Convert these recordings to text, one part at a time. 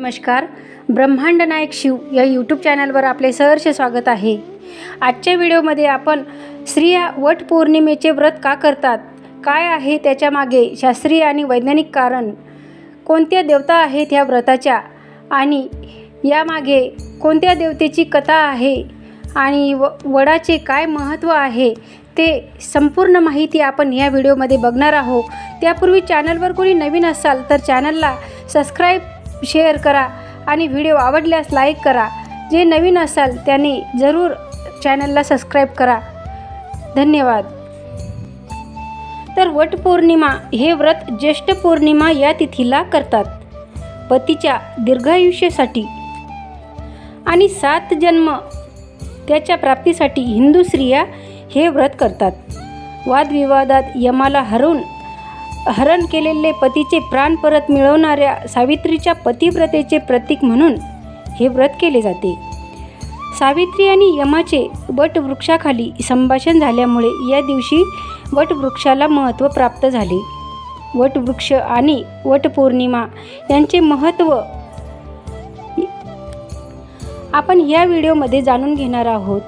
नमस्कार. ब्रह्मांड नायक शिव या यूट्यूब चॅनलवर आपले सहर्ष स्वागत आहे. आजच्या व्हिडिओमध्ये आपण स्त्रिया वट पौर्णिमेचे व्रत का करतात? काय आहे त्याच्यामागे शास्त्रीय आणि वैज्ञानिक कारण? कोणत्या देवता आहेत ह्या व्रताच्या? आणि यामागे कोणत्या देवतेची कथा आहे? आणि व वडाचे काय महत्त्व आहे? ते संपूर्ण माहिती आपण या व्हिडिओमध्ये बघणार आहोत. त्यापूर्वी चॅनलवर कोणी नवीन असाल तर चॅनलला सबस्क्राईब शेअर करा आणि व्हिडिओ आवडल्यास लाईक करा. जे नवीन असाल त्यांनी जरूर चॅनलला सबस्क्राईब करा. धन्यवाद. तर वटपौर्णिमा हे व्रत ज्येष्ठ पौर्णिमा या तिथीला करतात. पतीच्या दीर्घायुष्यासाठी आणि सात जन्म त्याच्या प्राप्तीसाठी हिंदू स्त्रिया हे व्रत करतात. वादविवादात यमाला हरवून हरण केलेले पतीचे प्राण परत मिळवणाऱ्या सावित्रीच्या पतिव्रतेचे प्रतीक म्हणून हे व्रत केले जाते. सावित्री आणि यमाचे वटवृक्षाखाली संभाषण झाल्यामुळे या दिवशी वटवृक्षाला महत्त्व प्राप्त झाले. वटवृक्ष आणि वटपौर्णिमा यांचे महत्त्व आपण या व्हिडिओमध्ये जाणून घेणार आहोत.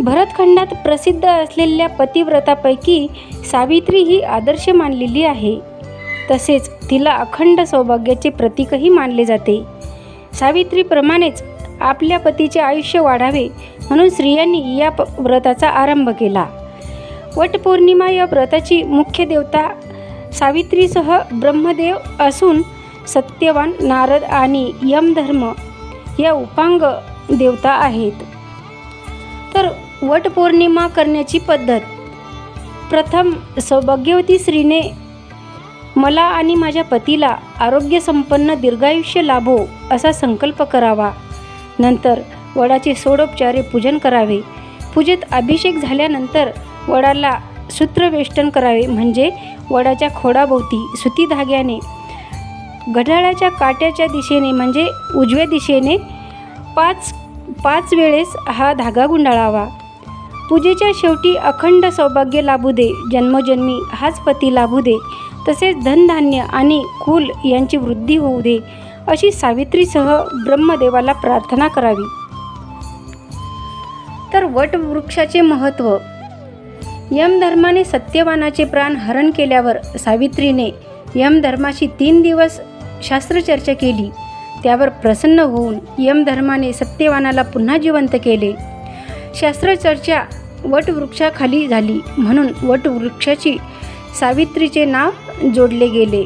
भरतखंडात प्रसिद्ध असलेल्या पतिव्रतापैकी सावित्री ही आदर्श मानलेली आहे. तसेच तिला अखंड सौभाग्याचे प्रतीकही मानले जाते. सावित्रीप्रमाणेच आपल्या पतीचे आयुष्य वाढावे म्हणून स्त्रियांनी या प व्रताचा आरंभ केला. वटपौर्णिमा या व्रताची मुख्य देवता सावित्रीसह ब्रह्मदेव असून सत्यवान नारद आणि यमधर्म या उपांग देवता आहेत. वटपौर्णिमा करण्याची पद्धत. प्रथम सौभाग्यवती स्त्रीने मला आणि माझ्या पतीला आरोग्यसंपन्न दीर्घायुष्य लाभो असा संकल्प करावा. नंतर वडाचे सोडोपचारे पूजन करावे. पूजेत अभिषेक झाल्यानंतर वडाला सूत्रवेष्टन करावे म्हणजे वडाच्या खोडाभोवती सुती धाग्याने घड्याळाच्या काट्याच्या दिशेने म्हणजे उजव्या दिशेने पाच पाच वेळेस हा धागा गुंडाळावा. पूजेच्या शेवटी अखंड सौभाग्य लाभू दे जन्मजन्मी हाच पती लाभू दे तसेच धनधान्य आणि कुल यांची वृद्धी होऊ दे अशी सावित्रीसह ब्रह्मदेवाला प्रार्थना करावी. तर वटवृक्षाचे महत्त्व यमधर्माने सत्यवानाचे प्राण हरण केल्यावर सावित्रीने यमधर्माशी तीन दिवस शास्त्रचर्चा केली. त्यावर प्रसन्न होऊन यमधर्माने सत्यवानाला पुन्हा जिवंत केले. शास्त्रचर्चा वटवृक्षाखाली झाली म्हणून वटवृक्षाची सावित्रीचे नाव जोडले गेले.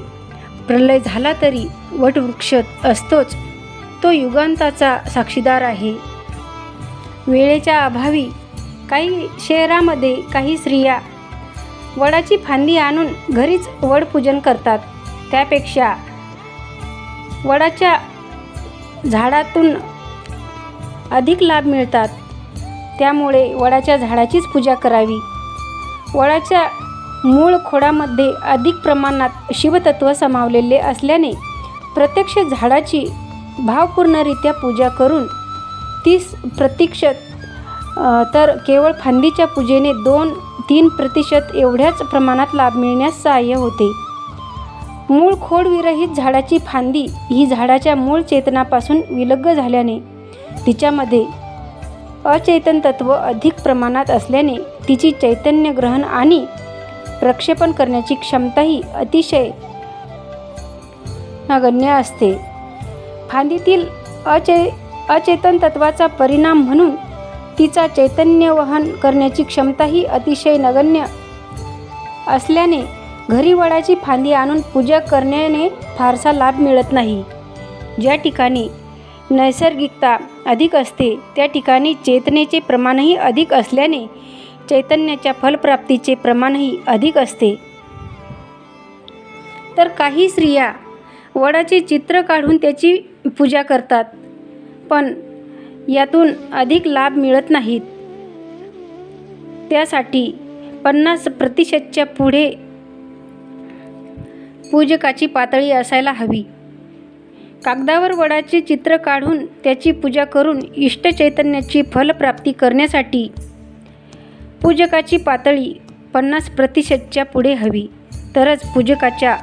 प्रलय झाला तरी वटवृक्ष असतोच तो युगांताचा साक्षीदार आहे. वेळेच्या अभावी काही शहरामध्ये काही स्त्रिया वडाची फांदी आणून घरीच वडपूजन करतात. त्यापेक्षा वडाच्या झाडातून अधिक लाभ मिळतात. त्यामुळे वडाच्या झाडाचीच पूजा करावी. वडाच्या मूळ खोडामध्ये अधिक प्रमाणात शिवतत्व समावलेले असल्याने प्रत्यक्ष झाडाची भावपूर्णरित्या पूजा करून तीस प्रतिशत तर केवळ फांदीच्या पूजेने दोन तीन प्रतिशत एवढ्याच प्रमाणात लाभ मिळण्यास सहाय्य होते. मूळ खोडविरहित झाडाची फांदी ही झाडाच्या मूळ चेतनापासून विलग्न झाल्याने तिच्यामध्ये अचैतन तत्व अधिक प्रमाणात असल्याने तिची चैतन्य ग्रहण आणि प्रक्षेपण करण्याची क्षमताही अतिशय नगण्य असते. फांदीतील अचै अचेतन तत्वाचा परिणाम म्हणून तिचा चैतन्य वहन करण्याची क्षमताही अतिशय नगण्य असल्याने घरी वडाची फांदी आणून पूजा करण्याने फारसा लाभ मिळत नाही. ज्या ठिकाणी नैसर्गिकता अधिक असते. त्या ठिकाणी चेतनेचे प्रमाणही अधिक असल्याने चैतन्याच्या फलप्राप्तीचे प्रमाणही अधिक असते. तर काही स्त्रिया वडाचे चित्र काढून त्याची पूजा करतात पण यातून अधिक लाभ मिळत नाहीत. त्यासाठी पन्नास प्रतिशतच्या पुढे पूजकाची पातळी असायला हवी. कागदावर वडाचे चित्र काढून त्याची पूजा करून इष्ट चैतन्याची फलप्राप्ती करण्यासाठी पूजकाची पातळी पन्नास प्रतिशतच्या पुढे हवी. तरच पूजकाच्या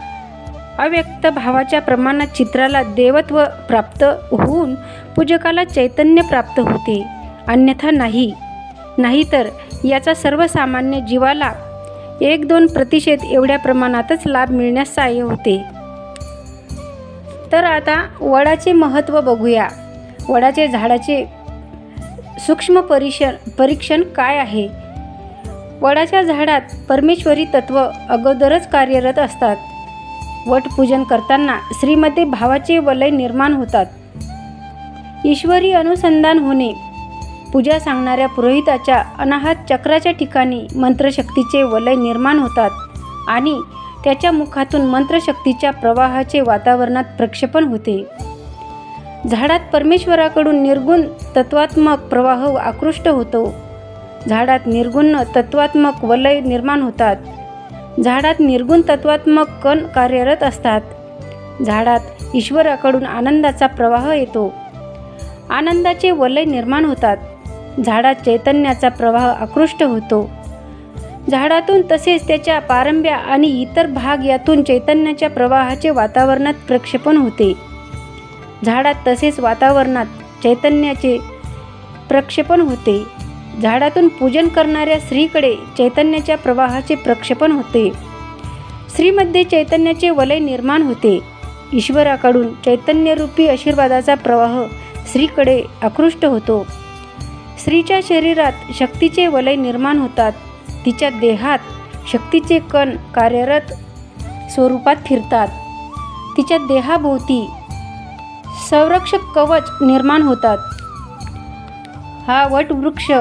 अव्यक्त भावाच्या प्रमाणात चित्राला देवत्व प्राप्त होऊन पूजकाला चैतन्य प्राप्त होते. अन्यथा नाही. नाहीतर याचा सर्वसामान्य जीवाला एक दोन प्रतिशत एवढ्या प्रमाणातच लाभ मिळण्यास सहाय्य होते. तर आता वडाचे महत्त्व बघूया. वडाचे झाडाचे सूक्ष्म परीक्षण परीक्षण काय आहे? वडाच्या झाडात परमेश्वरी तत्व अगोदरच कार्यरत असतात. वटपूजन करताना स्त्रीमध्ये भावाचे वलय निर्माण होतात. ईश्वरी अनुसंधान होणे पूजा सांगणाऱ्या पुरोहिताच्या अनाहत चक्राच्या ठिकाणी मंत्रशक्तीचे वलय निर्माण होतात आणि त्याच्या मुखातून मंत्रशक्तीच्या प्रवाहाचे वातावरणात प्रक्षेपण होते. झाडात परमेश्वराकडून निर्गुण तत्वात्मक प्रवाह आकृष्ट होतो. झाडात निर्गुण तत्वात्मक वलय निर्माण होतात. झाडात निर्गुण तत्वात्मक कण कार्यरत असतात. झाडात ईश्वराकडून आनंदाचा प्रवाह येतो. आनंदाचे वलय निर्माण होतात. झाडात चैतन्याचा प्रवाह आकृष्ट होतो. झाडातून तसेच त्याच्या पारंब्या आणि इतर भाग यातून चैतन्याच्या प्रवाहाचे वातावरणात प्रक्षेपण होते. झाडात तसेच वातावरणात चैतन्याचे प्रक्षेपण होते. झाडातून पूजन करणाऱ्या स्त्रीकडे चैतन्याच्या प्रवाहाचे प्रक्षेपण होते. स्त्रीमध्ये चैतन्याचे वलय निर्माण होते. ईश्वराकडून चैतन्यरूपी आशीर्वादाचा प्रवाह स्त्रीकडे आकृष्ट होतो. स्त्रीच्या शरीरात शक्तीचे वलय निर्माण होतात. तिच्या देहात शक्तीचे कण कार्यरत स्वरूपात फिरतात. तिच्या देहाभोवती संरक्षक कवच निर्माण होतात. हा वटवृक्ष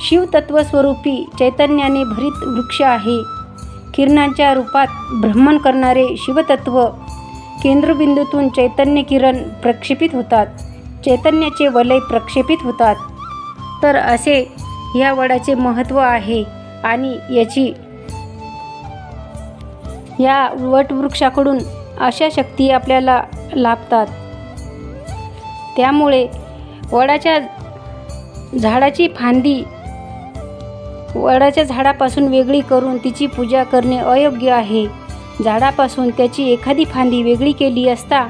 शिवतत्वस्वरूपी चैतन्याने भरित वृक्ष आहे. किरणांच्या रूपात भ्रमण करणारे शिवतत्व केंद्रबिंदूतून चैतन्य किरण प्रक्षेपित होतात. चैतन्याचे वलय प्रक्षेपित होतात. तर असे या वडाचे महत्त्व आहे. आणि याची या वटवृक्षाकडून अशा शक्ती आपल्याला लाभतात. त्यामुळे वडाच्या झाडाची फांदी वडाच्या झाडापासून वेगळी करून तिची पूजा करणे अयोग्य आहे. झाडापासून त्याची एखादी फांदी वेगळी केली असता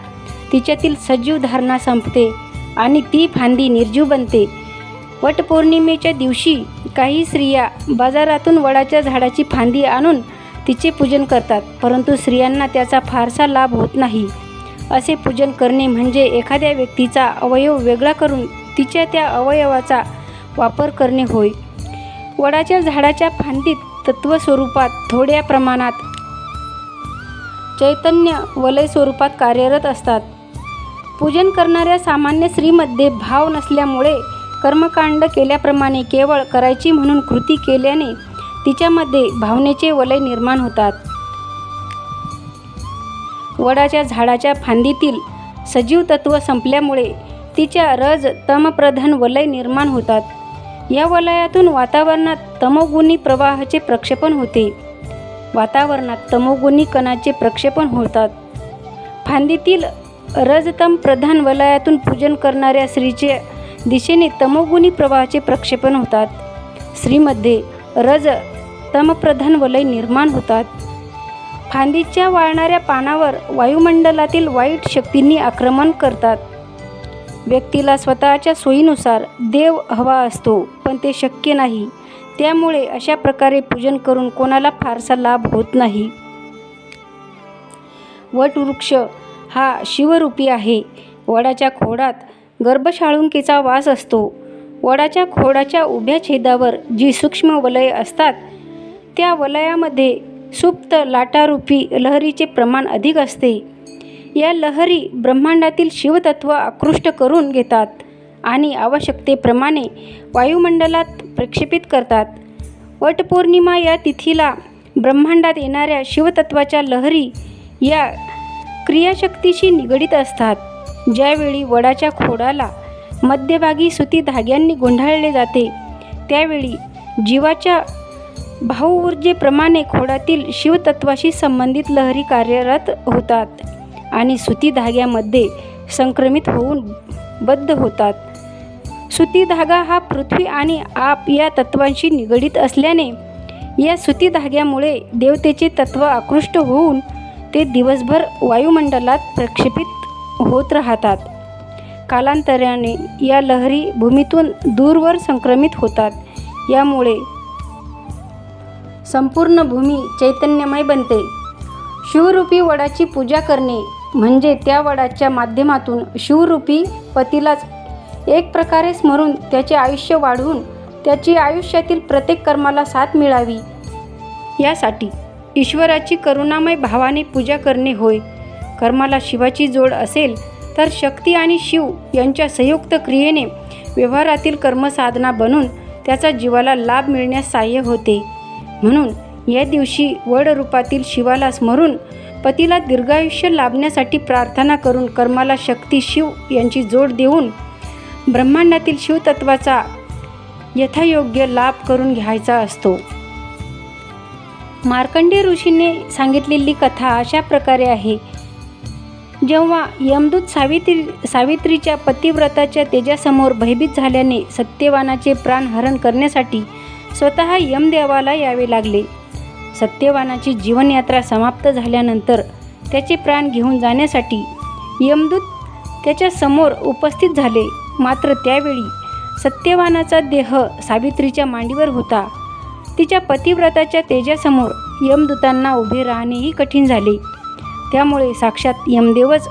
तिच्यातील सजीव धारणा संपते आणि ती फांदी निर्जीव बनते. वटपौर्णिमेच्या दिवशी काही स्त्रिया बाजारातून वडाच्या झाडाची फांदी आणून तिचे पूजन करतात परंतु स्त्रियांना त्याचा फारसा लाभ होत नाही. असे पूजन करणे म्हणजे एखाद्या व्यक्तीचा अवयव वेगळा करून तिच्या त्या अवयवाचा वापर करणे होय. वडाच्या झाडाच्या फांदीत तत्वस्वरूपात थोड्या प्रमाणात चैतन्य वलय स्वरूपात कार्यरत असतात. पूजन करणाऱ्या सामान्य स्त्रीमध्ये भाव नसल्यामुळे कर्मकांड केल्याप्रमाणे केवळ करायची म्हणून कृती केल्याने तिच्यामध्ये भावनेचे वलय निर्माण होतात. वडाच्या झाडाच्या फांदीतील सजीव तत्व संपल्यामुळे तिच्या रज तमप्रधान वलय निर्माण होतात. या वलयातून वातावरणात तमोगुणी प्रवाहाचे प्रक्षेपण होते. वातावरणात तमोगुणी कणाचे प्रक्षेपण होतात. फांदीतील रजतम प्रधान वलयातून पूजन करणाऱ्या स्त्रीचे दिशेने तमोगुणी प्रवाहाचे प्रक्षेपण होतात. स्त्रीमध्ये रज तमप्रधान वलय निर्माण होतात. फांदीच्या वाळणाऱ्या पानावर वायुमंडलातील वाईट शक्तींनी आक्रमण करतात. व्यक्तीला स्वतःच्या सोयीनुसार देव हवा असतो पण ते शक्य नाही. त्यामुळे अशा प्रकारे पूजन करून कोणाला फारसा लाभ होत नाही. वटवृक्ष हा शिवरूपी आहे. वडाच्या खोडात गर्भशाळुंकीचा वास असतो. वडाच्या खोडाच्या उभ्या छेदावर जी सूक्ष्म वलय असतात त्या वलयामध्ये सुप्त लाटारूपी लहरीचे प्रमाण अधिक असते. या लहरी ब्रह्मांडातील शिवतत्व आकृष्ट करून घेतात आणि आवश्यकतेप्रमाणे वायुमंडलात प्रक्षेपित करतात. वटपौर्णिमा या तिथीला ब्रह्मांडात येणाऱ्या शिवतत्वाच्या लहरी या क्रियाशक्तीशी निगडीत असतात. ज्यावेळी वडाच्या खोडाला मध्यभागी सुती धाग्यांनी गुंडाळले जाते त्यावेळी जीवाच्या भाऊऊर्जेप्रमाणे खोडातील शिवतत्वाशी संबंधित लहरी कार्यरत होतात आणि सुती धाग्यामध्ये संक्रमित होऊन बद्ध होतात. सुती धागा हा पृथ्वी आणि आप या तत्वांशी निगडीत असल्याने या सुती धाग्यामुळे देवतेचे तत्व आकृष्ट होऊन ते दिवसभर वायुमंडलात प्रक्षेपित होत राहतात. कालांतराने या लहरी भूमीतून दूरवर संक्रमित होतात. यामुळे संपूर्ण भूमी चैतन्यमय बनते. शिवरूपी वडाची पूजा करणे म्हणजे त्या वडाच्या माध्यमातून शिवरूपी पतीलाच एक प्रकारे स्मरून त्याचे आयुष्य वाढवून त्याची आयुष्यातील प्रत्येक कर्माला साथ मिळावी. यासाठी ईश्वराची करुणामय भावाने पूजा करणे होय. कर्माला शिवाची जोड असेल तर शक्ती आणि शिव यांच्या संयुक्त क्रियेने व्यवहारातील कर्मसाधना बनून त्याचा जीवाला लाभ मिळण्यास सहाय्य होते. म्हणून या दिवशी वड रूपातील शिवाला स्मरून पतीला दीर्घायुष्य लाभण्यासाठी प्रार्थना करून कर्माला शक्ती शिव यांची जोड देऊन ब्रह्मांडातील शिवतत्वाचा यथायोग्य लाभ करून घ्यायचा असतो. मार्कंडेय ऋषीने सांगितलेली कथा अशा प्रकारे आहे. जेव्हा यमदूत सावित्री सावित्रीच्या पतिव्रताच्या तेजासमोर भयभीत झाल्याने सत्यवानाचे प्राणहरण करण्यासाठी स्वतः यमदेवाला यावे लागले. सत्यवानाची जीवनयात्रा समाप्त झाल्यानंतर त्याचे प्राण घेऊन जाण्यासाठी यमदूत त्याच्यासमोर उपस्थित झाले. मात्र त्यावेळी सत्यवानाचा देह सावित्रीच्या मांडीवर होता. तिच्या पतिव्रताच्या तेजासमोर यमदूतांना उभे राहणेही कठीण झाले. त्यामुळे साक्षात यमदेवच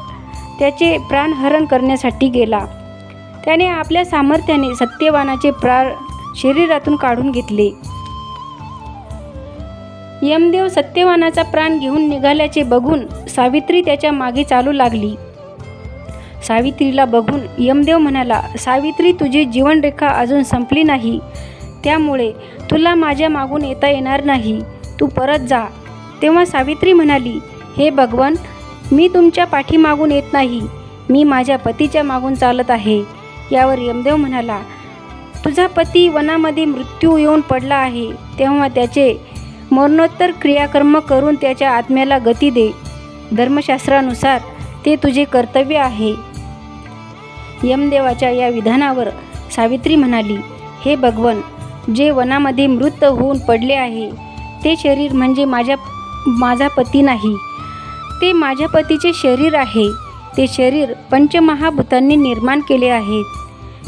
त्याचे प्राणहरण करण्यासाठी गेला. त्याने आपल्या सामर्थ्याने सत्यवानाचे प्राण शरीरातून काढून घेतले. यमदेव सत्यवानाचा प्राण घेऊन निघाल्याचे बघून सावित्री त्याच्यामागे चालू लागली. सावित्रीला बघून यमदेव म्हणाला सावित्री तुझी जीवनरेखा अजून संपली नाही. त्यामुळे तुला माझ्या मागून येता येणार नाही. तू परत जा. तेव्हा सावित्री म्हणाली हे भगवान मी तुमच्या पाठीमागून येत नाही. मी माझ्या पतीच्या मागून चालत आहे. यावर यमदेव म्हणाला तुझा पती वनामध्ये मृत्यू येऊन पडला आहे. तेव्हा त्याचे मरणोत्तर क्रियाकर्म करून त्याच्या आत्म्याला गती दे. धर्मशास्त्रानुसार ते तुझे कर्तव्य आहे. यमदेवाच्या या विधानावर सावित्री म्हणाली हे भगवन जे वनामध्ये मृत होऊन पडले आहे ते शरीर म्हणजे माझ्या माझा पती नाही. ते माझ्या पतीचे शरीर आहे. ते शरीर पंचमहाभूतांनी निर्माण केले आहे.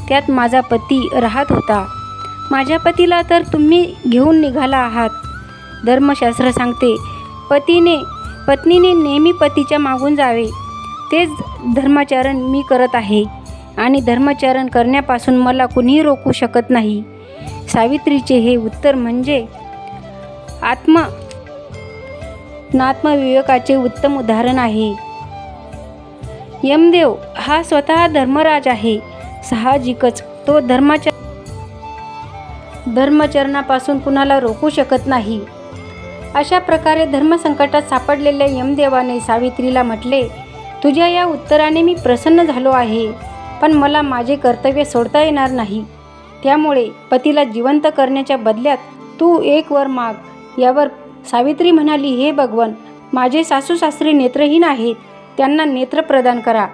त्यात माझा पती राहत होता. माझ्या पतीला तर तुम्ही घेऊन निघाला आहात. धर्मशास्त्र सांगते पतीने पत्नीने नेहमी पतीच्या मागून जावे. तेच धर्माचरण मी करत आहे. आणि धर्माचरण करण्यापासून मला कुणीही रोखू शकत नाही. सावित्रीचे हे उत्तर म्हणजे आत्म नात्मविवेकाचे उत्तम उदाहरण आहे. यमदेव हा स्वतः धर्मराज आहे. साहजिकच तो धर्माच्या धर्मचरणापासून कुणाला रोखू शकत नाही. अशा प्रकारे धर्मसंकटात सापडलेल्या यमदेवाने सावित्रीला म्हटले तुझ्या या उत्तराने मी प्रसन्न झालो आहे पण मला माझे कर्तव्य सोडता येणार नाही. त्यामुळे पतीला जिवंत करण्याच्या बदल्यात तू एक वर माग यावर सावित्री म्हणाली हे भगवन माझे सासू सासरे नेत्रहीन आहेत त्यांना नेत्र प्रदान करा.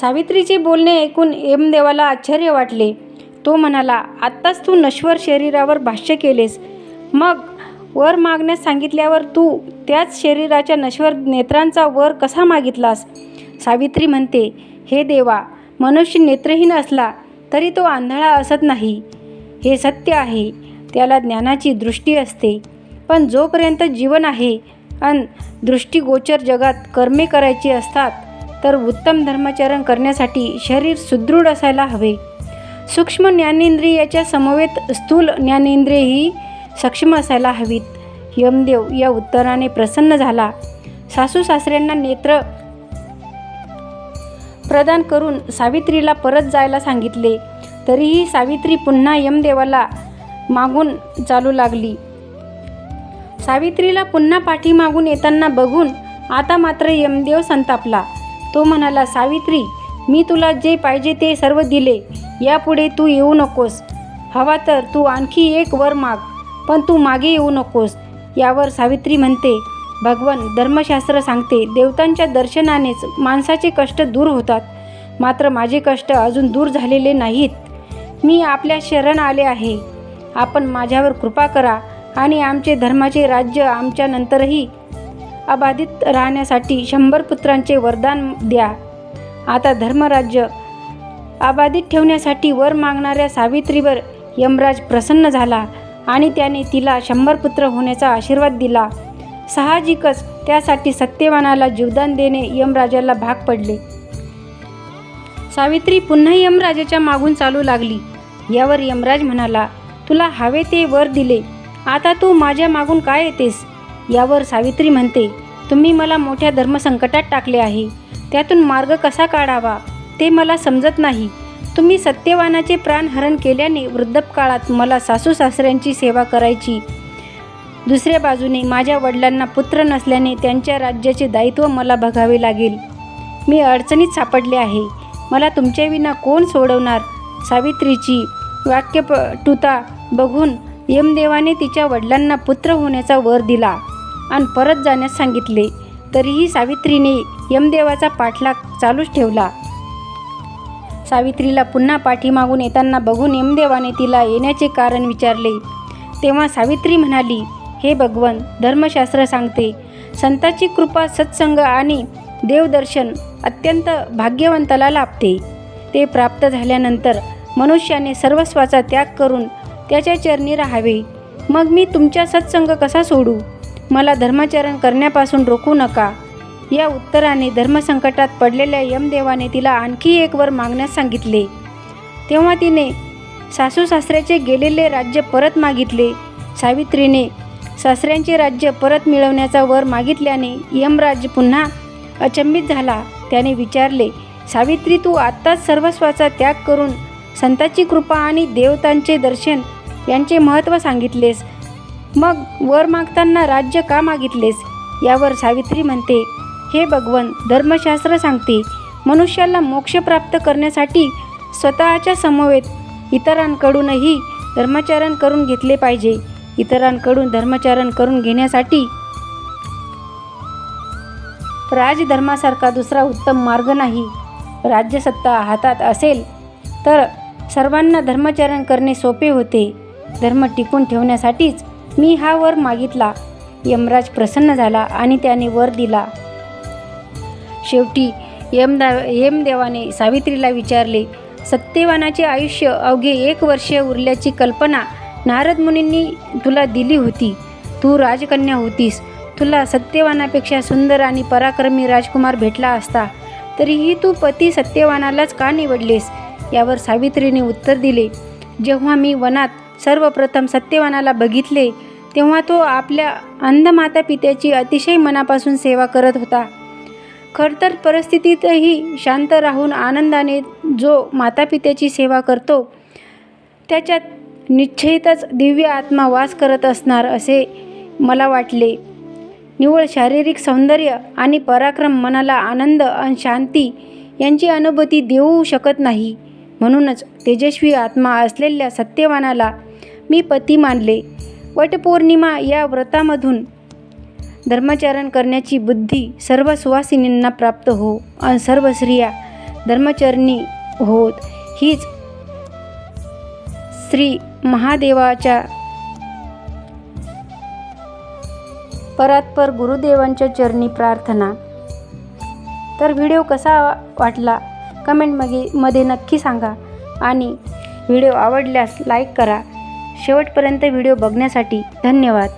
सावित्रीचे बोलणे ऐकून एमदेवाला आश्चर्य वाटले. तो म्हणाला आत्ताच तू नश्वर शरीरावर भाष्य केलेस. मग वर मागण्यास सांगितल्यावर तू त्याच शरीराच्या नश्वर नेत्रांचा वर कसा मागितलास? सावित्री म्हणते हे देवा मनुष्य नेत्रहीन असला तरी तो आंधळा असत नाही. हे सत्य आहे त्याला ज्ञानाची दृष्टी असते. पण जोपर्यंत जीवन आहे अन दृष्टीगोचर जगात कर्मे करायची असतात तर उत्तम धर्माचरण करण्यासाठी शरीर सुदृढ असायला हवे. सूक्ष्म ज्ञानेंद्रियाच्या समवेत स्थूल ज्ञानेंद्रियही सक्षम असायला हवीत. यमदेव या उत्तराने प्रसन्न झाला. सासू सासऱ्यांना नेत्र प्रदान करून सावित्रीला परत जायला सांगितले. तरीही सावित्री पुन्हा यमदेवाला मागून चालू लागली. सावित्रीला पुन्हा पाठीमागून येताना बघून आता मात्र यमदेव संतापला. तो म्हणाला सावित्री मी तुला जे पाहिजे ते सर्व दिले. यापुढे तू येऊ नकोस. हवा तर तू आणखी एक वर माग पण तू मागे येऊ नकोस. यावर सावित्री म्हणते भगवन धर्मशास्त्र सांगते देवतांच्या दर्शनानेच माणसाचे कष्ट दूर होतात. मात्र माझे कष्ट अजून दूर झालेले नाहीत. मी आपल्या शरण आले आहे. आपण माझ्यावर कृपा करा. आणि आमचे धर्माचे राज्य आमच्या नंतरही अबाधित राहण्यासाठी शंभर पुत्रांचे वरदान द्या. आता धर्मराज्य अबाधित ठेवण्यासाठी वर मागणाऱ्या सावित्रीवर यमराज प्रसन्न झाला आणि त्याने तिला शंभर पुत्र होण्याचा आशीर्वाद दिला. साहजिकच त्यासाठी सत्यवानाला जीवदान देणे यमराजाला भाग पडले. सावित्री पुन्हा यमराजाच्या मागून चालू लागली. यावर यमराज म्हणाला तुला हवे ते वर दिले. आता तू माझ्या मागून काय येतेस? यावर सावित्री म्हणते तुम्ही मला मोठ्या धर्मसंकटात टाकले आहे. त्यातून मार्ग कसा काढावा? ते मला समजत नाही. तुम्ही सत्यवानाचे प्राणहरण केल्याने वृद्धपकाळात मला सासू सासऱ्यांची सेवा करायची. दुसऱ्या बाजूने माझ्या वडिलांना पुत्र नसल्याने त्यांच्या राज्याचे दायित्व मला बघावे लागेल. मी अडचणीत सापडले आहे. मला तुमच्याविना कोण सोडवणार? सावित्रीची वाक्यपटुता बघून यमदेवाने तिच्या वडिलांना पुत्र होण्याचा वर दिला आणि परत जाण्यास सांगितले. तरीही सावित्रीने यमदेवाचा पाठलाग चालूच ठेवला. सावित्रीला पुन्हा पाठीमागून येताना बघून यमदेवाने तिला येण्याचे कारण विचारले. तेव्हा सावित्री म्हणाली हे भगवन धर्मशास्त्र सांगते. संताची कृपा सत्संग आणि देवदर्शन अत्यंत भाग्यवंताला लाभते. ते प्राप्त झाल्यानंतर मनुष्याने सर्वस्वाचा त्याग करून त्याच्या चरणी राहावे. मग मी तुमचा सत्संग कसा सोडू? मला धर्माचरण करण्यापासून रोखू नका. या उत्तराने धर्मसंकटात पडलेल्या यमदेवाने तिला आणखी एक वर मागण्यास सांगितले. तेव्हा तिने सासू सासऱ्याचे गेलेले राज्य परत मागितले. सावित्रीने सासऱ्यांचे राज्य परत मिळवण्याचा वर मागितल्याने यमराज पुन्हा अचंबित झाला. त्याने विचारले सावित्री तू आत्ताच सर्वस्वाचा त्याग करून संताची कृपा आणि देवतांचे दर्शन यांचे महत्त्व सांगितलेस. मग वर मागताना राज्य का मागितलेस? यावर सावित्री म्हणते हे भगवन धर्मशास्त्र सांगते मनुष्याला मोक्ष प्राप्त करण्यासाठी स्वतःच्या समवेत इतरांकडूनही धर्मचारण करून घेतले पाहिजे. इतरांकडून धर्मचारण करून घेण्यासाठी राजधर्मासारखा दुसरा उत्तम मार्ग नाही. राज्यसत्ता हातात असेल तर सर्वांना धर्मचारण करणे सोपे होते. धर्म टिकून ठेवण्यासाठीच मी हा वर मागितला. यमराज प्रसन्न झाला आणि त्याने वर दिला. शेवटी यमदा यमदेवाने सावित्रीला विचारले सत्यवानाचे आयुष्य अवघे एक वर्ष उरल्याची कल्पना नारद मुनींनी तुला दिली होती. तू राजकन्या होतीस. तुला सत्यवानापेक्षा सुंदर आणि पराक्रमी राजकुमार भेटला असता. तरीही तू पती सत्यवानालाच का निवडलेस? यावर सावित्रीने उत्तर दिले जेव्हा मी वनात सर्वप्रथम सत्यवानाला बघितले तेव्हा तो आपल्या अंध माता पित्याची अतिशय मनापासून सेवा करत होता. खरतर परिस्थितीतही शांत राहून आनंदाने जो मातापित्याची सेवा करतो त्याच्यात निश्चितच दिव्य आत्मा वास करत असणार असे मला वाटले. निव्वळ शारीरिक सौंदर्य आणि पराक्रम मनाला आनंद आणि शांती यांची अनुभूती देऊ शकत नाही. म्हणूनच तेजस्वी आत्मा असलेल्या सत्यवानाला मी पती मानले. वटपौर्णिमा या व्रतामधून धर्माचरण करण्याची बुद्धी सर्व सुवासिनींना प्राप्त हो आणि सर्व स्त्रिया धर्मचरणी होत. हीच श्री महादेवाच्या परात्पर गुरुदेवांच्या चरणी प्रार्थना. तर व्हिडिओ कसा वाटला? कमेंटमध्ये मध्ये नक्की सांगा आणि व्हिडिओ आवडल्यास लाईक करा. शेवटपर्यंत व्हिडिओ बघण्यासाठी धन्यवाद.